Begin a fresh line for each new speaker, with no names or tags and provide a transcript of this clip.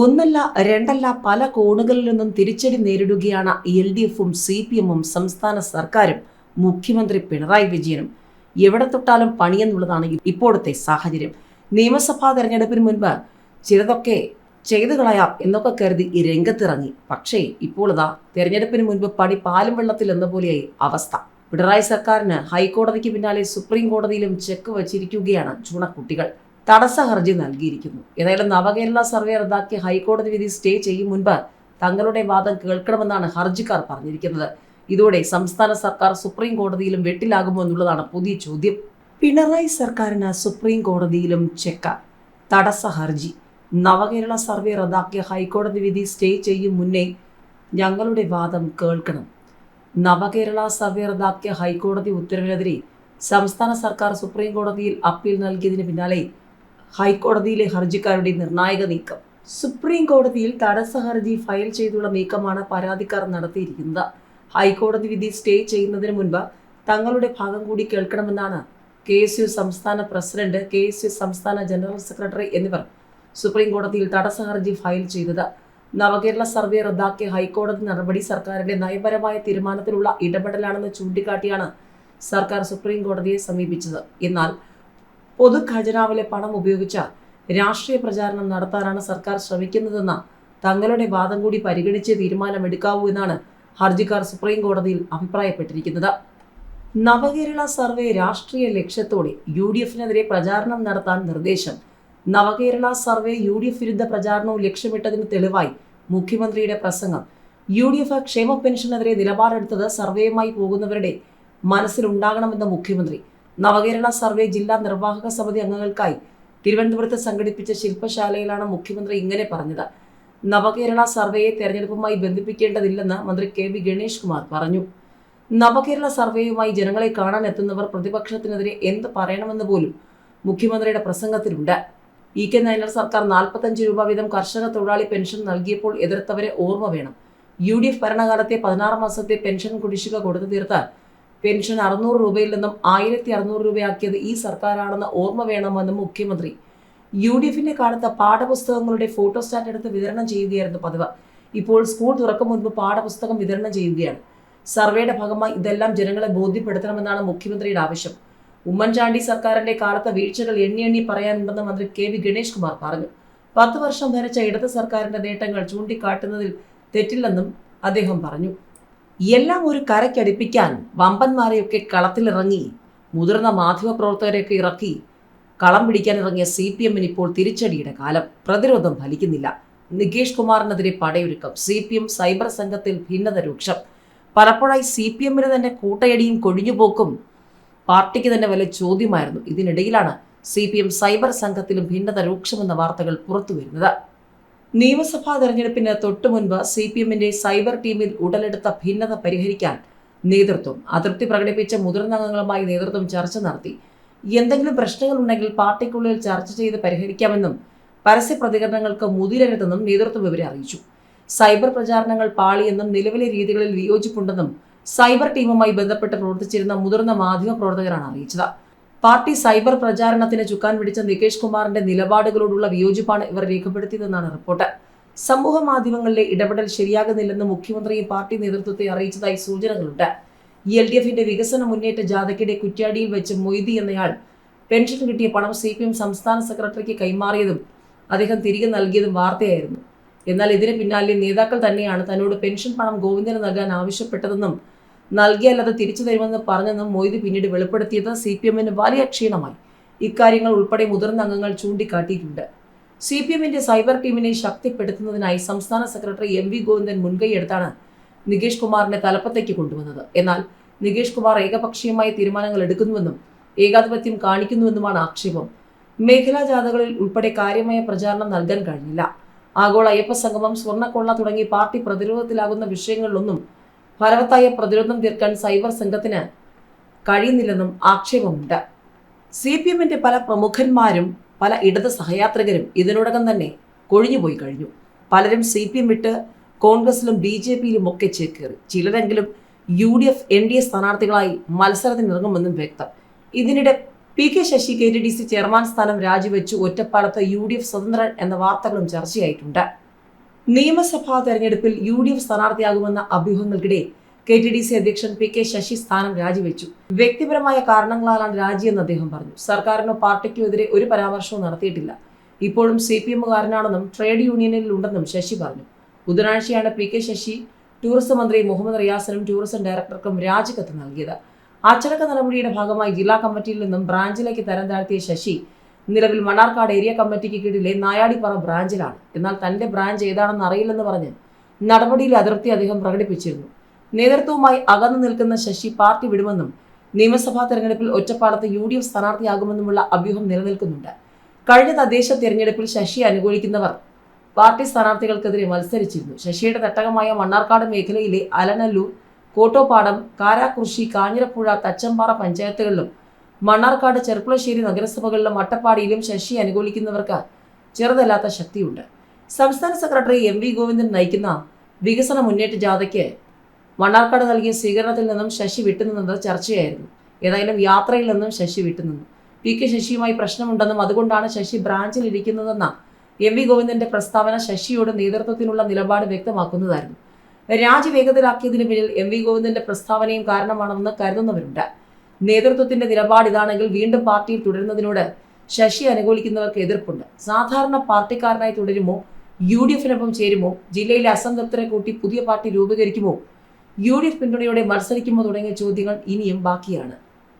ഒന്നല്ല രണ്ടല്ല പല കോണുകളിൽ നിന്നും തിരിച്ചടി നേരിടുകയാണ് എൽ ഡി എഫും സി പി എമ്മും സംസ്ഥാന സർക്കാരും മുഖ്യമന്ത്രി പിണറായി വിജയനും. എവിടെ തൊട്ടാലും പണിയെന്നുള്ളതാണ് ഇപ്പോഴത്തെ സാഹചര്യം. നിയമസഭാ തെരഞ്ഞെടുപ്പിന് മുൻപ് ചിലതൊക്കെ ചെയ്തു കളയാം എന്നൊക്കെ കരുതി രംഗത്തിറങ്ങി. പക്ഷേ ഇപ്പോൾ ഇതാ തെരഞ്ഞെടുപ്പിന് മുൻപ് പണി പാലും വെള്ളത്തിൽ എന്ന പോലെയായി അവസ്ഥ. പിണറായി സർക്കാരിന് ഹൈക്കോടതിക്ക് പിന്നാലെ സുപ്രീം കോടതിയിലും ചെക്ക് വച്ചിരിക്കുകയാണ് ചുണക്കുട്ടികൾ. തടസ്സ ഹർജി നൽകിയിരിക്കുന്നു. ഏതായാലും നവകേരള സർവേ റദ്ദാക്കിയ ഹൈക്കോടതി വിധി സ്റ്റേ ചെയ്യും മുൻപ് തങ്ങളുടെ വാദം കേൾക്കണമെന്നാണ് ഹർജിക്കാർ പറഞ്ഞിരിക്കുന്നത്. ഇതോടെ സംസ്ഥാന സർക്കാർ സുപ്രീം കോടതിയിലും വെട്ടിലാകുമോ എന്നുള്ളതാണ് പുതിയ ചോദ്യം. പിണറായി സർക്കാരിന് സുപ്രീം കോടതിയിലും ചെക്ക. തടസ്സ ഹർജി നവകേരള സർവേ റദ്ദാക്കിയ ഹൈക്കോടതി വിധി സ്റ്റേ ചെയ്യും മുന്നേ ഞങ്ങളുടെ വാദം കേൾക്കണം. നവകേരള സർവേ റദ്ദാക്കിയ ഹൈക്കോടതി ഉത്തരവിനെതിരെ സംസ്ഥാന സർക്കാർ സുപ്രീം കോടതിയിൽ അപ്പീൽ നൽകിയതിന് പിന്നാലെ ഹൈക്കോടതിയിലെ ഹർജിക്കാരുടെ നിർണായക നീക്കം. സുപ്രീം കോടതിയിൽ തടസ്സ ഹർജി ഫയൽ ചെയ്തുള്ള നീക്കമാണ് പരാതിക്കാർ നടത്തിയിരിക്കുന്നത്. ഹൈക്കോടതി വിധി സ്റ്റേ ചെയ്യുന്നതിന് മുൻപ് തങ്ങളുടെ ഭാഗം കൂടി കേൾക്കണമെന്നാണ് കെ എസ് യു സംസ്ഥാന പ്രസിഡന്റ് കെ എസ് യു സംസ്ഥാന ജനറൽ സെക്രട്ടറി എന്നിവർ സുപ്രീം കോടതിയിൽ തടസ്സ ഹർജി ഫയൽ ചെയ്തത്. നവകേരള സർവേ റദ്ദാക്കിയ ഹൈക്കോടതി നടപടി സർക്കാരിന്റെ നയപരമായ തീരുമാനത്തിലുള്ള ഇടപെടലാണെന്ന് ചൂണ്ടിക്കാട്ടിയാണ് സർക്കാർ സുപ്രീം കോടതിയെ സമീപിച്ചത്. എന്നാൽ പൊതു ഖജനാവിലെ പണം ഉപയോഗിച്ച രാഷ്ട്രീയ പ്രചാരണം നടത്താനാണ് സർക്കാർ ശ്രമിക്കുന്നതെന്ന തങ്ങളുടെ വാദം കൂടി പരിഗണിച്ച് തീരുമാനമെടുക്കാവൂ എന്നാണ് ഹർജിക്കാർ സുപ്രീം കോടതിയിൽ അഭിപ്രായപ്പെട്ടിരിക്കുന്നത്. നവകേരള സർവേ രാഷ്ട്രീയ ലക്ഷ്യത്തോടെ യു ഡി എഫിനെതിരെ പ്രചാരണം നടത്താൻ നിർദ്ദേശം. നവകേരള സർവേ യു ഡി എഫ് വിരുദ്ധ പ്രചാരണവും ലക്ഷ്യമിട്ടതിന് തെളിവായി മുഖ്യമന്ത്രിയുടെ പ്രസംഗം. യു ഡി എഫ് ക്ഷേമ പെൻഷനെതിരെ നിലപാടെടുത്തത് സർവേയുമായി പോകുന്നവരുടെ മനസ്സിലുണ്ടാകണമെന്ന മുഖ്യമന്ത്രി നവകേരള സർവേ ജില്ലാ നിർവാഹക സമിതി അംഗങ്ങൾക്കായി തിരുവനന്തപുരത്ത് സംഘടിപ്പിച്ച ശില്പശാലയിലാണ് മുഖ്യമന്ത്രി ഇങ്ങനെ പറഞ്ഞത്. നവകേരള സർവേയെ തെരഞ്ഞെടുപ്പുമായി ബന്ധിപ്പിക്കേണ്ടതില്ലെന്ന് മന്ത്രി കെ വി ഗണേഷ് കുമാർ പറഞ്ഞു. നവകേരള സർവേയുമായി ജനങ്ങളെ കാണാൻ എത്തുന്നവർ പ്രതിപക്ഷത്തിനെതിരെ എന്ത് പറയണമെന്ന് പോലും മുഖ്യമന്ത്രിയുടെ പ്രസംഗത്തിലുണ്ട്. ഇ കെ നയനർ സർക്കാർ നാൽപ്പത്തഞ്ച് രൂപ വീതം കർഷക തൊഴിലാളി പെൻഷൻ നൽകിയപ്പോൾ എതിർത്തവരെ ഓർമ്മ വേണം. യു ഡി എഫ് ഭരണകാലത്തെ പതിനാറ് മാസത്തെ പെൻഷൻ കുടിശ്ശിക കൊടുത്തു തീർത്ത് പെൻഷൻ അറുന്നൂറ് രൂപയിൽ നിന്നും ആയിരത്തി അറുന്നൂറ് രൂപയാക്കിയത് ഈ സർക്കാരാണെന്ന് ഓർമ്മ വേണമെന്ന് മുഖ്യമന്ത്രി. യു ഡി എഫിന്റെ കാലത്ത് പാഠപുസ്തകങ്ങളുടെ ഫോട്ടോ സ്റ്റാറ്റ് എടുത്ത് വിതരണം ചെയ്യുകയായിരുന്നു പതിവ്. ഇപ്പോൾ സ്കൂൾ തുറക്കും മുൻപ് പാഠപുസ്തകം വിതരണം ചെയ്യുകയാണ്. സർവേയുടെ ഭാഗമായി ഇതെല്ലാം ജനങ്ങളെ ബോധ്യപ്പെടുത്തണമെന്നാണ് മുഖ്യമന്ത്രിയുടെ ആവശ്യം. ഉമ്മൻചാണ്ടി സർക്കാരിന്റെ കാലത്തെ വീഴ്ചകൾ എണ്ണി എണ്ണി പറയാനുണ്ടെന്ന് മന്ത്രി കെ വി ഗണേഷ് കുമാർ പറഞ്ഞു. പത്ത് വർഷം ഭരിച്ച ഇടത് സർക്കാരിന്റെ നേട്ടങ്ങൾ ചൂണ്ടിക്കാട്ടുന്നതിൽ തെറ്റില്ലെന്നും അദ്ദേഹം പറഞ്ഞു. എല്ലാം ഒരു കരയ്ക്കടിപ്പിക്കാൻ വമ്പന്മാരെയൊക്കെ കളത്തിലിറങ്ങി മുതിർന്ന മാധ്യമപ്രവർത്തകരെയൊക്കെ ഇറക്കി കളം പിടിക്കാൻ ഇറങ്ങിയ സി പി എമ്മിന് ഇപ്പോൾ തിരിച്ചടിയുടെ കാലം. പ്രതിരോധം ഫലിക്കുന്നില്ല. നികേഷ് കുമാറിനെതിരെ പടയൊരുക്കം സി പി എം സൈബർ സംഘത്തിൽ ഭിന്നത രൂക്ഷം. പലപ്പോഴായി സി പി എമ്മിന് തന്നെ കൂട്ടയടിയും കൊഴിഞ്ഞുപോക്കും പാർട്ടിക്ക് തന്നെ വലിയ ചോദ്യമായിരുന്നു. ഇതിനിടയിലാണ് സി പി എം സൈബർ സംഘത്തിലും ഭിന്നത രൂക്ഷമെന്ന വാർത്തകൾ പുറത്തുവരുന്നത്. നിയമസഭാ തെരഞ്ഞെടുപ്പിന് തൊട്ടു മുൻപ് സി പി എമ്മിന്റെ സൈബർ ടീമിൽ ഉടലെടുത്ത ഭിന്നത പരിഹരിക്കാൻ നേതൃത്വം അതൃപ്തി പ്രകടിപ്പിച്ച മുതിർന്ന അംഗങ്ങളുമായി നേതൃത്വം ചർച്ച നടത്തി. എന്തെങ്കിലും പ്രശ്നങ്ങളുണ്ടെങ്കിൽ പാർട്ടിക്കുള്ളിൽ ചർച്ച ചെയ്ത് പരിഹരിക്കാമെന്നും പരസ്യ പ്രതികരണങ്ങൾക്ക് മുതിരരുതെന്നും നേതൃത്വം ഇവരെ അറിയിച്ചു. സൈബർ പ്രചാരണങ്ങൾ പാളിയെന്നും നിലവിലെ രീതികളിൽ വിയോജിപ്പുണ്ടെന്നും സൈബർ ടീമുമായി ബന്ധപ്പെട്ട് പ്രവർത്തിച്ചിരുന്ന മുതിർന്ന മാധ്യമ പ്രവർത്തകരാണ് അറിയിച്ചത്. പാർട്ടി സൈബർ പ്രചാരണത്തിന് ചുക്കാൻ പിടിച്ച നികേഷ് കുമാറിന്റെ നിലപാടുകളോടുള്ള വിയോജിപ്പാണ് ഇവർ രേഖപ്പെടുത്തിയതെന്നാണ് റിപ്പോർട്ട്. സമൂഹ മാധ്യമങ്ങളിലെ ഇടപെടൽ ശരിയാകുന്നില്ലെന്ന് മുഖ്യമന്ത്രിയും പാർട്ടി നേതൃത്വത്തെ അറിയിച്ചതായി സൂചനകളുണ്ട്. എൽ ഡി എഫിന്റെ വികസന മുന്നേറ്റ ജാഥയ്ക്കിടെ കുറ്റ്യാടിയിൽ വെച്ച് മൊയ്തി എന്നയാൾ പെൻഷൻ കിട്ടിയ പണം സി പി എം സംസ്ഥാന സെക്രട്ടറിക്ക് കൈമാറിയതും അദ്ദേഹം തിരികെ നൽകിയതും വാർത്തയായിരുന്നു. എന്നാൽ ഇതിന് പിന്നാലെ നേതാക്കൾ തന്നെയാണ് തന്നോട് പെൻഷൻ പണം ഗോവിന്ദന് നൽകാൻ ആവശ്യപ്പെട്ടതെന്നും നൽകിയാൽ അത് തിരിച്ചു തരുമെന്ന് പറഞ്ഞെന്നും മൊയ്തി പിന്നീട് വെളിപ്പെടുത്തിയത് സി പി എമ്മിന് വലിയ ക്ഷീണമായി. ഇക്കാര്യങ്ങൾ ഉൾപ്പെടെ മുതിർന്ന അംഗങ്ങൾ ചൂണ്ടിക്കാട്ടിയിട്ടുണ്ട്. സി പി എമ്മിന്റെ സൈബർ ടീമിനെ ശക്തിപ്പെടുത്തുന്നതിനായി സംസ്ഥാന സെക്രട്ടറി എം വി ഗോവിന്ദൻ മുൻകൈയെടുത്താണ് നികേഷ് കുമാറിനെ തലപ്പത്തേക്ക് കൊണ്ടുവന്നത്. എന്നാൽ നികേഷ് കുമാർ ഏകപക്ഷീയമായ തീരുമാനങ്ങൾ എടുക്കുന്നുവെന്നും ഏകാധിപത്യം കാണിക്കുന്നുവെന്നുമാണ് ആക്ഷേപം. മേഖലാ ജാഥകളിൽ ഉൾപ്പെടെ കാര്യമായ പ്രചാരണം നൽകാൻ കഴിഞ്ഞില്ല. ആഗോള അയ്യപ്പ സംഗമം സ്വർണക്കൊള്ള തുടങ്ങി പാർട്ടി പ്രതിരോധത്തിലാകുന്ന വിഷയങ്ങളിലൊന്നും ഫലവത്തായ പ്രതിരോധം തീർക്കാൻ സൈബർ സംഘത്തിന് കഴിയുന്നില്ലെന്നും ആക്ഷേപമുണ്ട്. സി പി എമ്മിന്റെ പല പ്രമുഖന്മാരും പല ഇടത് സഹയാത്രികരും ഇതിനോടകം തന്നെ കൊഴിഞ്ഞുപോയി കഴിഞ്ഞു. പലരും സി പി എം വിട്ട് കോൺഗ്രസിലും ബി ജെ പിയിലും ഒക്കെ ചേക്കേറി. ചിലരെങ്കിലും U D F N D A സ്ഥാനാർത്ഥികളായി മത്സരത്തിനിറങ്ങുമെന്നും വ്യക്തം. ഇതിനിടെ P K Sasi K T D C chairman സ്ഥാനം രാജിവെച്ചു. ഒറ്റപ്പാലത്ത് യു ഡി എഫ് സ്വതന്ത്രൻ എന്ന വാർത്തകളും ചർച്ചയായിട്ടുണ്ട്. നിയമസഭാ തെരഞ്ഞെടുപ്പിൽ യു ഡി എഫ് സ്ഥാനാർത്ഥിയാകുമെന്ന അഭ്യൂഹങ്ങൾക്കിടെ കെ ടി ഡി സി അധ്യക്ഷൻ പി കെ ശശി സ്ഥാനം രാജിവെച്ചു. വ്യക്തിപരമായ കാരണങ്ങളാലാണ് രാജിയെന്ന് അദ്ദേഹം പറഞ്ഞു. സർക്കാരിനോ പാർട്ടിക്കോ എതിരെ ഒരു പരാമർശവും നടത്തിയിട്ടില്ല. ഇപ്പോഴും സി പി എമ്മുകാരനാണെന്നും ട്രേഡ് യൂണിയനിൽ ഉണ്ടെന്നും ശശി പറഞ്ഞു. ബുധനാഴ്ചയാണ് പി കെ ശശി ടൂറിസം മന്ത്രി മുഹമ്മദ് റിയാസിനും ടൂറിസം ഡയറക്ടർക്കും രാജിക്കത്ത് നൽകിയത്. അച്ചടക്ക നടപടിയുടെ ഭാഗമായി ജില്ലാ കമ്മിറ്റിയിൽ നിന്നും ബ്രാഞ്ചിലേക്ക് തരം താഴ്ത്തിയ ശശി നിലവിൽ മണ്ണാർക്കാട് ഏരിയ കമ്മിറ്റിക്ക് കീഴിലെ നായാടിപ്പാറ ബ്രാഞ്ചിലാണ്. എന്നാൽ തന്റെ ബ്രാഞ്ച് ഏതാണെന്ന് അറിയില്ലെന്ന് പറഞ്ഞ് നടപടിയിൽ അതിർത്തി അദ്ദേഹം പ്രകടിപ്പിച്ചിരുന്നു. നേതൃത്വവുമായി അകന്നു നിൽക്കുന്ന ശശി പാർട്ടി വിടുമെന്നും നിയമസഭാ തെരഞ്ഞെടുപ്പിൽ ഒറ്റപ്പാലത്ത് യു ഡി എഫ് സ്ഥാനാർത്ഥിയാകുമെന്നുമുള്ള അഭ്യൂഹം നിലനിൽക്കുന്നുണ്ട്. കഴിഞ്ഞ തദ്ദേശ തെരഞ്ഞെടുപ്പിൽ ശശി അനുകൂലിക്കുന്നവർ പാർട്ടി സ്ഥാനാർത്ഥികൾക്കെതിരെ മത്സരിച്ചിരുന്നു. ശശിയുടെ തട്ടകമായ മണ്ണാർക്കാട് മേഖലയിലെ അലനല്ലൂർ കോട്ടോപ്പാടം കാരാകൃഷി കാഞ്ഞിരപ്പുഴ തച്ചമ്പാറ പഞ്ചായത്തുകളിലും മണ്ണാർക്കാട് ചെർപ്പുളശ്ശേരി നഗരസഭകളിലും അട്ടപ്പാടിയിലും ശശി അനുകൂലിക്കുന്നവർക്ക് ചെറുതല്ലാത്ത ശക്തിയുണ്ട്. സംസ്ഥാന സെക്രട്ടറി എം വി ഗോവിന്ദൻ നയിക്കുന്ന വികസന മുന്നേറ്റ ജാഥയ്ക്ക് മണ്ണാർക്കാട് നൽകിയ സ്വീകരണത്തിൽ നിന്നും ശശി വിട്ടുനിന്നത് ചർച്ചയായിരുന്നു. ഏതായാലും യാത്രയിൽ നിന്നും ശശി വിട്ടുനിന്നു. പി കെ ശശിയുമായി പ്രശ്നമുണ്ടെന്നും അതുകൊണ്ടാണ് ശശി ബ്രാഞ്ചിൽ ഇരിക്കുന്നതെന്ന എം വി ഗോവിന്ദന്റെ പ്രസ്താവന ശശിയോട് നേതൃത്വത്തിനുള്ള നിലപാട് വ്യക്തമാക്കുന്നതായിരുന്നു. രാജി വേഗത്തിലാക്കിയതിനു പിന്നിൽ എം വി ഗോവിന്ദന്റെ പ്രസ്താവനയും കാരണമാണെന്ന് കരുതുന്നവരുണ്ട്. നേതൃത്വത്തിന്റെ നിലപാട് ഇതാണെങ്കിൽ വീണ്ടും പാർട്ടിയിൽ തുടരുന്നതിനോട് ശശി അനുകൂലിക്കുന്നവർക്ക് എതിർപ്പുണ്ട്. സാധാരണ പാർട്ടിക്കാരനായി തുടരുമോ? U D എഫിനൊപ്പം ചേരുമോ? ജില്ലയിലെ അസംതൃപ്തരെ കൂട്ടി പുതിയ പാർട്ടി രൂപീകരിക്കുമോ? യു ഡി എഫ് പിന്തുണയോടെ മത്സരിക്കുമോ തുടങ്ങിയ ചോദ്യങ്ങൾ ഇനിയും ബാക്കിയാണ്.